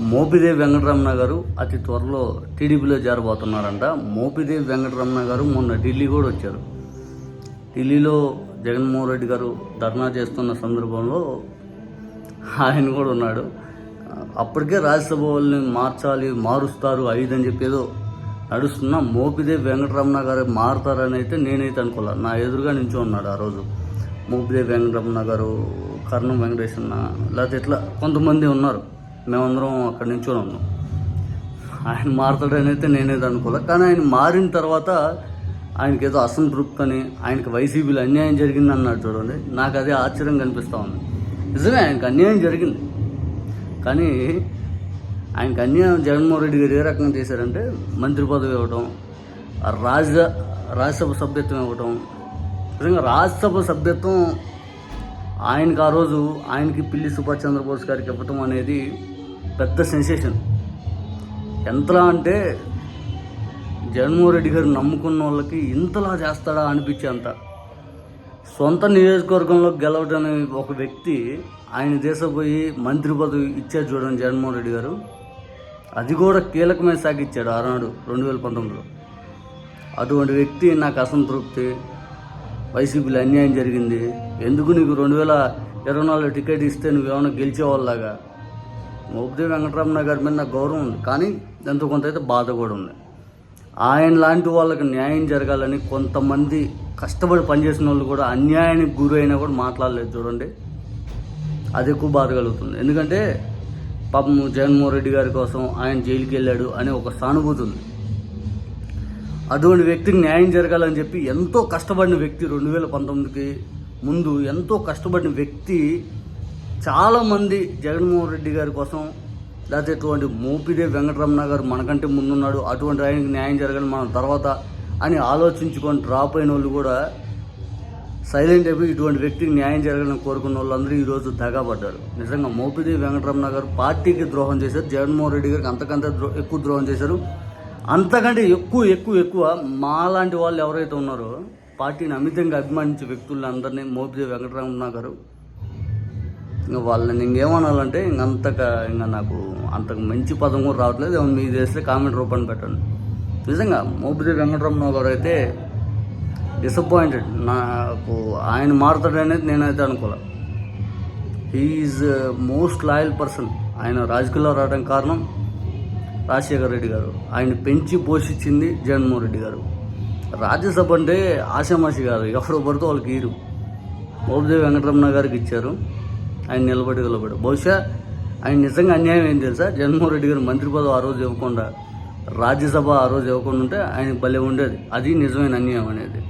మోపిదేవి వెంకటరమణ గారు అతి త్వరలో టీడీపీలో చేరబోతున్నారంట మోపిదేవి వెంకటరమణ గారు మొన్న ఢిల్లీ కూడా వచ్చారు. ఢిల్లీలో జగన్మోహన్ రెడ్డి గారు ధర్నా చేస్తున్న సందర్భంలో ఆయన కూడా ఉన్నాడు. అప్పటికే రాజ్యసభ వాళ్ళని మార్చాలి మారుస్తారు ఐదు అని చెప్పేదో నడుస్తున్న నడుస్తున్నా మోపిదేవి వెంకటరమణ గారు మారుతారని అయితే నేనైతే అనుకోలే. నా ఎదురుగా నించో ఉన్నాడు ఆ రోజు. మోపిదేవి వెంకటరమణ గారు కర్ణం వెంకటేశన్న లేకపోతే ఇట్లా కొంతమంది ఉన్నారు. మేమందరం అక్కడ నించొని ఉన్నాం. ఆయన మారుతాడని అయితే నేనేది అనుకోలే కానీ ఆయన మారిన తర్వాత ఆయనకి ఏదో అసంతృప్తి అని ఆయనకి వైసీపీలో అన్యాయం జరిగింది అన్నాడు చూడండి. నాకు అదే ఆశ్చర్యం కనిపిస్తూ ఉంది. నిజమే ఆయనకు అన్యాయం జరిగింది. కానీ ఆయనకు అన్యాయం జగన్మోహన్ రెడ్డి గారు ఏ రకంగా చేశారంటే మంత్రి పదవి ఇవ్వడం రాజ రాజ్యసభ సభ్యత్వం ఇవ్వడం నిజంగా రాజ్యసభ సభ్యత్వం ఆయనకు ఆ రోజు ఆయనకి పిల్లి సుభాష్ చంద్రబోస్ గారికి ఇవ్వటం అనేది పెద్ద సెన్సేషన్ ఎంతలా అంటే జగన్మోహన్ రెడ్డి గారు నమ్ముకున్న వాళ్ళకి ఇంతలా చేస్తాడా అనిపించేంత. సొంత నియోజకవర్గంలో గెలవడం ఒక వ్యక్తి ఆయన దేశపోయి మంత్రి పదవి ఇచ్చారు చూడండి జగన్మోహన్ రెడ్డి గారు. అది కూడా కీలకమైన సాగిచ్చాడు ఆనాడు రెండు వేల పంతొమ్మిదిలో. అటువంటి వ్యక్తి నాకు అసంతృప్తి. వైసీపీలో అన్యాయం జరిగింది. ఎందుకు నీకు రెండు వేల ఇరవై నాలుగు టికెట్ ఇస్తే నువ్వేమైనా గెలిచేవాళ్ళలాగా? మోపిదేవి వెంకటరమణ గారి మీద నాకు గౌరవం ఉంది. కానీ ఎంతో కొంత అయితే బాధ కూడా ఉంది. ఆయన లాంటి వాళ్ళకి న్యాయం జరగాలని కొంతమంది కష్టపడి పనిచేసిన వాళ్ళు కూడా అన్యాయానికి గురి అయినా కూడా మాట్లాడలేదు చూడండి. అది ఎక్కువ బాధ కలుగుతుంది. ఎందుకంటే పాపం జగన్మోహన్ రెడ్డి గారి కోసం ఆయన జైలుకి వెళ్ళాడు అనే ఒక సానుభూతి ఉంది. అటువంటి వ్యక్తికి న్యాయం జరగాలని చెప్పి ఎంతో కష్టపడిన వ్యక్తి రెండు వేల పంతొమ్మిదికి ముందు ఎంతో కష్టపడిన వ్యక్తి చాలామంది జగన్మోహన్ రెడ్డి గారి కోసం లేకపోతే ఇటువంటి మోపిదే వెంకటరమణ గారు మనకంటే ముందున్నాడు. అటువంటి ఆయనకి న్యాయం జరగాలి మనం తర్వాత అని ఆలోచించుకొని డ్రాప్ అయిన వాళ్ళు కూడా సైలెంట్ అయిపోయి ఇటువంటి వ్యక్తికి న్యాయం జరగాలని కోరుకున్న వాళ్ళందరూ ఈరోజు దగాపడ్డారు నిజంగా మోపిదేవి వెంకటరమణ గారు పార్టీకి ద్రోహం చేశారు. జగన్మోహన్ రెడ్డి గారికి అంతకంత ద్రో- ఎక్కువ ద్రోహం చేశారు. అంతకంటే ఎక్కువ ఎక్కువ ఎక్కువ మాలాంటి వాళ్ళు ఎవరైతే ఉన్నారో పార్టీని అమితంగా అభిమానించే వ్యక్తులందరినీ మోపిదేవి వెంకటరమణ గారు ఇంకా వాళ్ళని ఇంకేమనాలంటే ఇంకంతక ఇంకా నాకు అంతకు మంచి పదం కూడా రావట్లేదు. ఏమన్నా మీ చేస్తే కామెంట్ రూపాన్ని పెట్టండి. నిజంగా మోపిదేవి వెంకటరమణ గారు అయితే డిసప్పాయింటెడ్ నాకు ఆయన మారుతాడనేది నేనైతే అనుకోలే. హీఈస్ మోస్ట్ లాయల్ పర్సన్ ఆయన రాజకీయాల్లో రావడానికి కారణం రాజశేఖర రెడ్డి గారు. ఆయన పెంచి పోషించింది జగన్మోహన్ రెడ్డి గారు. రాజ్యసభ అంటే ఆశామాషి గారు ఎవరు పడితే వాళ్ళకి ఈరు మోపిదేవి వెంకటరమణ గారికి ఇచ్చారు. ఆయన నిలబడి నిలబడి. బహుశా ఆయన నిజంగా అన్యాయం ఏం తెలుసా? జగన్మోహన్ రెడ్డి గారు మంత్రి పదవి ఆ రోజు ఇవ్వకుండా రాజ్యసభ ఆ రోజు ఇవ్వకుండా ఉంటే ఆయనకు భలే ఉండేది. అది నిజమైన అన్యాయం అనేది.